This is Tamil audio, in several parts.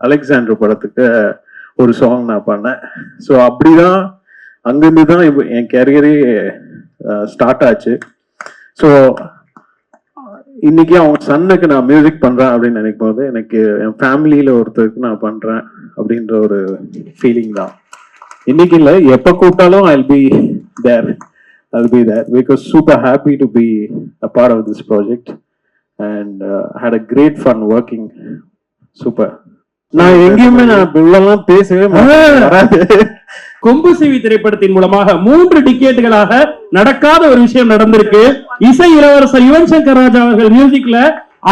அலெக்சாண்டர் படத்துக்கு ஒரு சாங் நான் பண்ணேன். ஸோ அப்படிதான் அங்கிருந்து தான் இப்போ என் கேரியரே ஸ்டார்ட் ஆச்சு. ஸோ இன்னைக்கு அவங்க சன்னுக்கு நான் மியூசிக் பண்றேன் அப்படின்னு நினைக்கும் போது எனக்கு என் ஃபேமிலியில ஒருத்தருக்கு நான் பண்றேன் அப்படின்ற ஒரு ஃபீலிங் தான். இன்னைக்கு இல்லை எப்போ கூப்பிட்டாலும் I be there I be there because super happy to be a part of this project and had a great fun working super நான் எங்கேயுமே நான் இவ்வளோலாம் பேசவே கொம்பு சிவி திரைப்படத்தின் மூலமாக மூன்று டிக்கெட்டுகளாக நடக்காத ஒரு விஷயம் நடந்திருக்கு. இசை இளவரசர் யுவன் சங்கர் ராஜா அவர்கள் மியூசிக்ல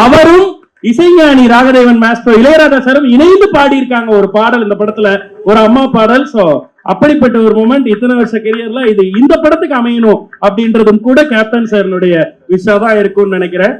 அவரும் இசைஞானி ராகதேவன் மாஸ்டர் இளையராஜா சாரும் இணைந்து பாடியிருக்காங்க ஒரு பாடல் இந்த படத்துல. ஒரு அம்மா பாடல். சோ அப்படிப்பட்ட ஒரு மூமெண்ட் இத்தனை வருஷ கெரியர்ல இது இந்த படத்துக்கு அமையணும் அப்படின்றதும் கூட கேப்டன் சார்னுடைய விஷா தான் இருக்கும்னு நினைக்கிறேன்.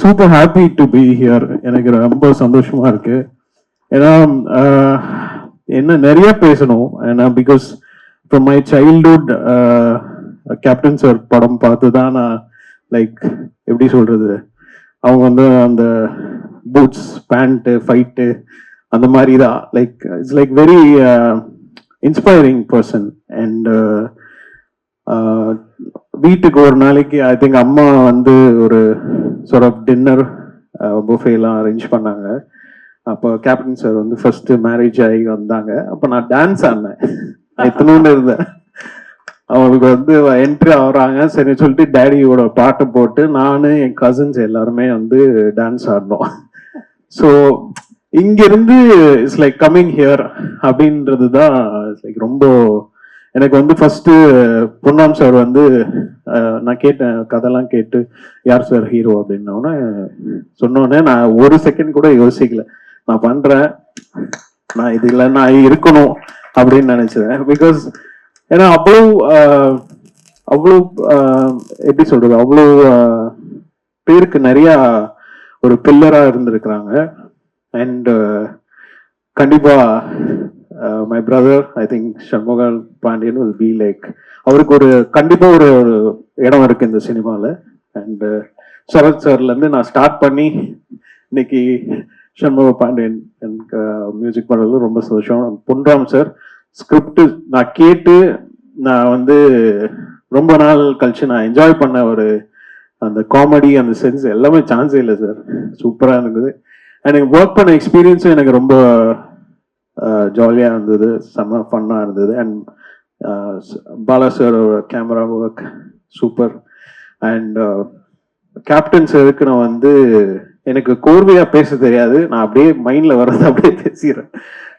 Super happy to be here எனக்கு ரொம்ப சந்தோஷமா இருக்கு. ஏன்னா uh, என்ன நிறைய பேசணும். ஏன்னா பிகாஸ் இப்போ மை சைல்ட்ஹுட் கேப்டன் சார் படம் பார்த்து தான் நான் லைக் எப்படி சொல்றது? அவங்க வந்து அந்த பூட்ஸ் பேண்ட்டு ஃபைட்டு அந்த மாதிரி தான் like it's like very inspiring person and வீட்டுக்கு ஒரு நாளைக்கு ஐ திங்க் அம்மா வந்து ஒரு சார்ட் ஆஃப் டின்னர் புஃபேலாம் அரேஞ்ச் பண்ணாங்க. அப்போ கேப்டன் சார் வந்து ஃபர்ஸ்ட் மேரேஜ் ஆகி வந்தாங்க. அப்போ நான் டான்ஸ் ஆடினேன். எத்தனோன்னு இருந்தேன். அவங்களுக்கு வந்து என்ட்ரி ஆகுறாங்க. சரி சொல்லிட்டு டேடியோட பாட்டை போட்டு நான் என் கசின்ஸ் எல்லாருமே வந்து டான்ஸ் ஆடினோம். ஸோ இங்கிருந்து இட்ஸ் லைக் கம்மிங் ஹியர் அப்படின்றது தான் லைக் ரொம்ப எனக்கு வந்து ஃபஸ்ட்டு பொன்னாம் சார் வந்து நான் கேட்டேன் கதைலாம் கேட்டு யார் சார் ஹீரோ அப்படின்னோடனே சொன்னோடனே நான் ஒரு செகண்ட் கூட யோசிக்கல. நான் பண்ணுறேன் நான் இதுல நான் இருக்கணும் அப்படின்னு நினைச்சேன் பிகாஸ் ஏன்னா அவ்வளோ அவ்வளோ எப்படி சொல்கிறது அவ்வளோ பேருக்கு நிறையா ஒரு பில்லராக இருந்திருக்கிறாங்க. அண்ட் கண்டிப்பாக my brother I think Shanmugal Pandian will be like அவருக்கு ஒரு கண்டிப்பாக ஒரு ஒரு இடம் இருக்கு இந்த சினிமாவில் அண்டு uh, சரத் சார்லேருந்து நான் ஸ்டார்ட் பண்ணி இன்னைக்கு சண்முக பாண்டியன் எனக்கு மியூசிக் பண்ணுறது ரொம்ப சந்தோஷம். பொன்ராம் சார் ஸ்கிரிப்ட் நான் கேட்டு நான் வந்து ரொம்ப நாள் கழிச்சு நான் என்ஜாய் பண்ண ஒரு அந்த காமெடி அந்த சென்ஸ் எல்லாமே சான்ஸே இல்லை சார் சூப்பராக இருந்தது. எனக்கு ஒர்க் பண்ண எக்ஸ்பீரியன்ஸும் எனக்கு ரொம்ப ஜாலியாக இருந்தது செம்ம ஃபன்னாக இருந்தது அண்ட் பாலா சாரோட camera work super and captain சாருக்கு நான் வந்து எனக்கு கோர்வையாக பேச தெரியாது. நான் அப்படியே மைண்டில் வர்றது அப்படியே பேசிடுறேன்.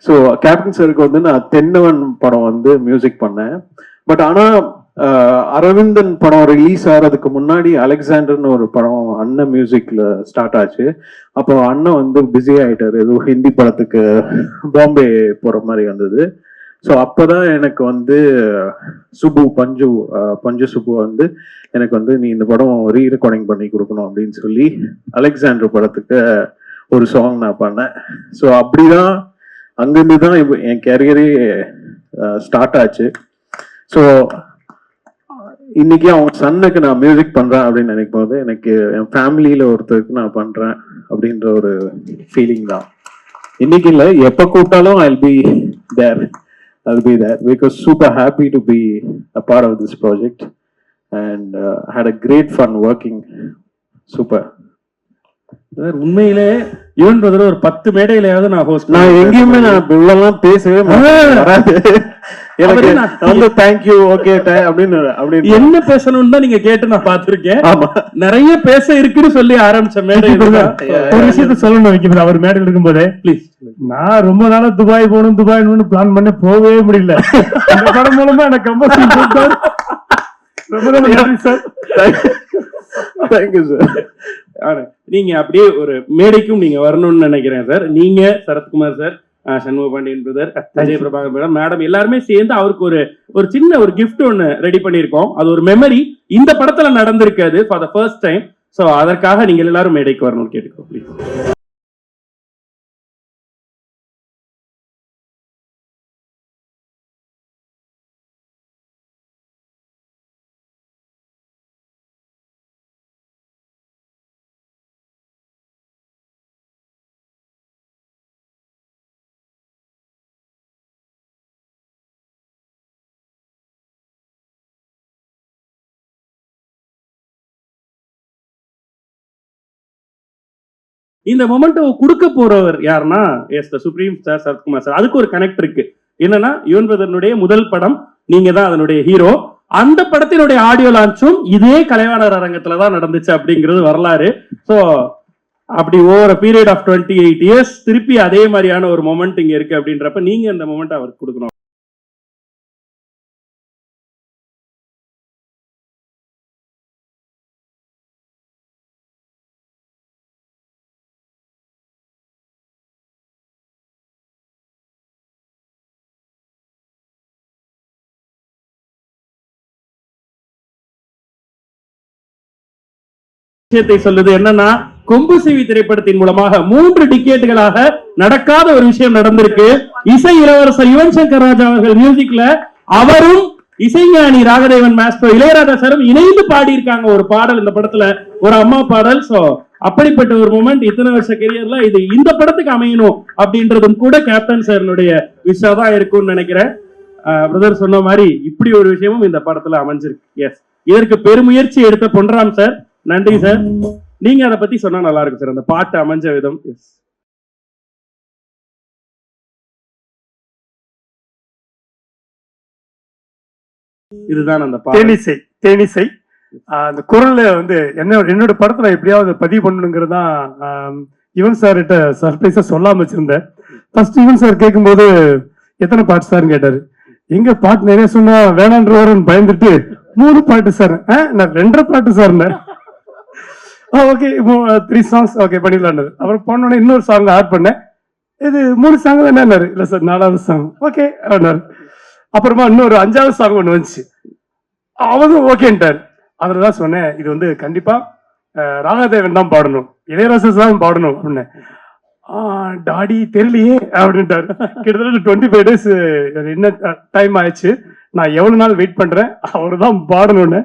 ஸோ கேப்டன் சாருக்கு வந்து நான் தென்னவன் படம் வந்து மியூசிக் பண்ணேன். பட் ஆனால் அரவிந்தன் படம் ரிலீஸ் ஆகிறதுக்கு முன்னாடி அலெக்சாண்டர்னு ஒரு படம் அண்ணன் மியூசிக்கில் ஸ்டார்ட் ஆச்சு. அப்போ அண்ணன் வந்து பிஸி ஆகிட்டார் ஏதோ ஹிந்தி படத்துக்கு பாம்பே போகிற மாதிரி வந்தது. ஸோ அப்போ தான் எனக்கு வந்து சுபு பஞ்சு பஞ்சு சுபு வந்து எனக்கு வந்து நீ இந்த படம் ரீ ரெக்கார்டிங் பண்ணி கொடுக்கணும் அப்படின்னு சொல்லி அலெக்சாண்டர் படத்துக்கு ஒரு சாங் நான் பண்ணேன். ஸோ அப்படிதான் அங்கேருந்து தான் இப்போ என் கேரியரே ஸ்டார்ட் ஆச்சு. ஸோ இன்னைக்கு அவங்க சன்னுக்கு நான் மியூசிக் பண்றேன் அப்படின்னு நினைக்கும் போது எனக்கு என் ஃபேமிலியில ஒருத்தருக்கு நான் பண்றேன் அப்படின்ற ஒரு ஃபீலிங் தான். இன்னைக்கு இல்லை எப்போ கூப்பிட்டாலும் I be there I be there because super happy to be a part of this project and had a great fun working super sir, உண்மையிலே யுவன் பிரதர் ஒரு பத்து மேடையிலையாவது நான் ஹோஸ்ட் நான் எங்கேயுமே நான் இவ்வளோலாம் பேசவே. வராது. எனக்கு வந்து தேங்க்யூ ஓகே அப்படின்னு அப்படின்னு. என்ன பேசணும்னு தான் நீங்க கேட்டு நான் பார்த்திருக்கேன். ஆமா. நிறைய பேச இருக்குன்னு சொல்லி ஆரம்பிச்ச மேடை. ஒரு விஷயத்த சொல்லணும் வைக்கிறது அவர் மேடையில் இருக்கும்போதே. Please. நான் ரொம்ப நாளா துபாய் போகணும் துபாய் போகணும் பிளான் பண்ண போகவே முடியல. இந்த படம் மூலமா எனக்கு ரொம்ப சார். ரொம்ப ரொம்ப நன்றி சார் தேங்க்யூ சார் நீங்க அப்படியே ஒரு மேடைக்கும் நீங்க வரணும்னு நினைக்கிறேன் சார் நீங்க Sarathkumar sir Shanmuga Pandian brother Vijay Prabhakar madam madam எல்லாருமே சேர்ந்து அவருக்கு ஒரு ஒரு சின்ன ஒரு gift ஒன்னு ரெடி பண்ணியிருக்கோம். அது ஒரு மெமரி இந்த படத்துல நடந்திருக்கு அது for the first time so அதற்காக நீங்கள் எல்லாரும் மேடைக்கு வரணும் கேட்டுக்கோ ப்ளீஸ் இந்த மொமெண்ட்டை கொடுக்க போறவர் யாருன்னா yes the supreme sir Sarathkumar sir அதுக்கு ஒரு கனெக்ட் இருக்கு. என்னன்னா யுவன் பிரதனுடைய முதல் படம் நீங்க தான் அதனுடைய ஹீரோ அந்த படத்தினுடைய ஆடியோ லான்ச்சும் இதே கலைவாணர் அரங்கத்துல தான் நடந்துச்சு அப்படிங்கிறது வரலாறு. ஸோ அப்படி over period of twenty eight years திருப்பி அதே மாதிரியான ஒரு மொமெண்ட் இங்க இருக்கு அப்படின்றப்ப நீங்க அந்த மொமெண்ட் அவருக்கு கொடுக்கணும். விஷயத்தை சொல்லுது என்னன்னா கொம்பு சிவி திரைப்படத்தின் மூலமாக மூன்று டிக்கெட்டுகளாக நடக்காத ஒரு விஷயம் நடந்திருக்கு. இசை இளவரசர் யுவன் சங்கர் ராஜா அவர்கள் மியூசிக்ல அவரும் இசைஞானி ராகதேவன் மாஸ்டர் இளையராஜா சாரும் இணைந்து பாடியிருக்காங்க ஒரு பாடல் இந்த படத்துல ஒரு அம்மா பாடல். சோ அப்படிப்பட்ட ஒரு மூமெண்ட் இத்தனை வருஷ கெரியர்ல இது இந்த படத்துக்கு அமையணும் அப்படின்றதும் கூட கேப்டன் சார்னுடைய விஷா தான் இருக்கும்னு நினைக்கிறேன். பிரதர் சொன்ன மாதிரி இப்படி ஒரு விஷயமும் இந்த படத்துல அமைஞ்சிருக்கு. எஸ் இதற்கு பெருமுயற்சி எடுத்த பொன்ராம் சார். நன்றி சார் நீங்க அதை பத்தி சொன்னா நல்லா இருக்கும் சார் அந்த பாட்டு அமைஞ்ச விதம். எஸ் இதுதான் அந்த தேனிசை தேனிசை. அந்த குரல்ல வந்து என்ன என்னோட படத்துல எப்படியாவது பதிவு பண்ணணுங்கிறது தான் யுவன் சார் கிட்ட சர்ப்ரைஸா சொல்லாம வச்சிருந்தேன். ஃபர்ஸ்ட் யுவன் சார் கேட்கும்போது எத்தனை பாட்டு சார்னு கேட்டாரு. எங்க பாட்டு நிறைய சொன்னா வேணான்றவரன் பயந்துட்டு மூணு பாட்டு சார் நான் ரெண்டரை பாட்டு sir okay three songs okay பண்ணிடலான்னு அப்புறம் போனோடனே இன்னொரு சாங் ஆட் பண்ணேன். இது மூணு சாங் தானே இல்லை சார் நாலாவது சாங் ஓகே அப்படின்னாரு. அப்புறமா இன்னொரு அஞ்சாவது சாங் ஒன்று வந்துச்சு. அவரும் ஓகேன்ட்டார் அதில் தான் சொன்னேன் இது வந்து கண்டிப்பாக ராகாதேவன் தான் பாடணும். இளையராஜா தான் பாடணும் அப்படின்னு டாடி தெரியலையே அப்படின்ட்டார். கிட்டத்தட்ட டுவெண்ட்டி ஃபைவ் டேஸ் என்ன டைம் ஆயிடுச்சு. நான் எவ்வளோ நாள் வெயிட் பண்ணுறேன் அவர் தான் பாடணும்னு.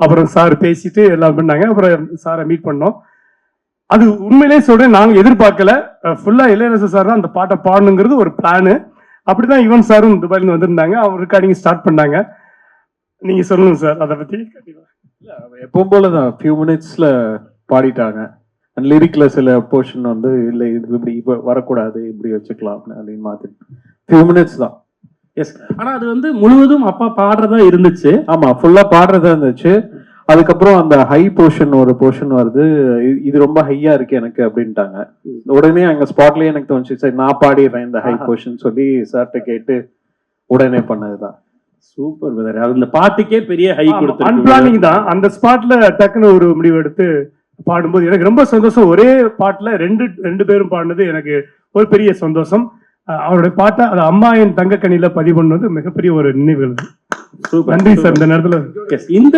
அப்புறம் சார் பேசிட்டு எல்லாம் பண்ணாங்க. அப்புறம் சாரை மீட் பண்ணோம். அது உண்மையிலே சொல்றேன் நாங்கள் எதிர்பார்க்கல. ஃபுல்லாக இளையராஜா சார் தான் அந்த பாட்டை பாடணுங்கிறது ஒரு பிளானு அப்படிதான் யுவன் சாரும் துபாயிலிருந்து வந்திருந்தாங்க. அவர் ரெக்கார்டிங் ஸ்டார்ட் பண்ணாங்க. நீங்கள் சொல்லணும் சார் அதை பற்றி கண்டிப்பாக எப்பவும் போலதான். ஃபியூ மினிட்ஸில் பாடிட்டாங்க. அண்ட் லிரிக்ல சில போர்ஷன் வந்து இல்லை இது இப்படி இப்போ வரக்கூடாது இப்படி வச்சுக்கலாம் அப்படின்னு மாத்தி ஃபியூ மினிட்ஸ் தான். எஸ் ஆனா அது வந்து முழுவதும் அப்பா பாடுறதா இருந்துச்சு. ஆமா ஃபுல்லா பாடுறதா இருந்துச்சு. அதுக்கப்புறம் அந்த ஹை போர்ஷன் ஒரு போர்ஷன் வருது. இது ரொம்ப ஹையா இருக்கு எனக்கு அப்படின்ட்டாங்க. உடனே அங்க ஸ்பாட்லயே எனக்கு தோணுச்சு சரி நான் பாடிடுறேன் இந்த ஹை. போர்ஷன் சொல்லி சார்ட்ட கேட்டு உடனே பண்ணதுதான். சூப்பர் பிரதர் அது இந்த பாட்டுக்கே பெரிய ஹை கொடுத்து அன்பிளானிங் தான். அந்த ஸ்பாட்ல டக்குன்னு ஒரு முடிவு எடுத்து பாடும்போது எனக்கு ரொம்ப சந்தோஷம். ஒரே பாட்டுல ரெண்டு ரெண்டு பேரும் பாடினது எனக்கு ஒரு பெரிய சந்தோஷம். அவருடைய பாட்டை அது அம்மா என் தங்க கண்ணில பதிவு பண்ணது மிகப்பெரிய ஒரு நினைவுகள். நன்றி சார் இந்த நேரத்துல இந்த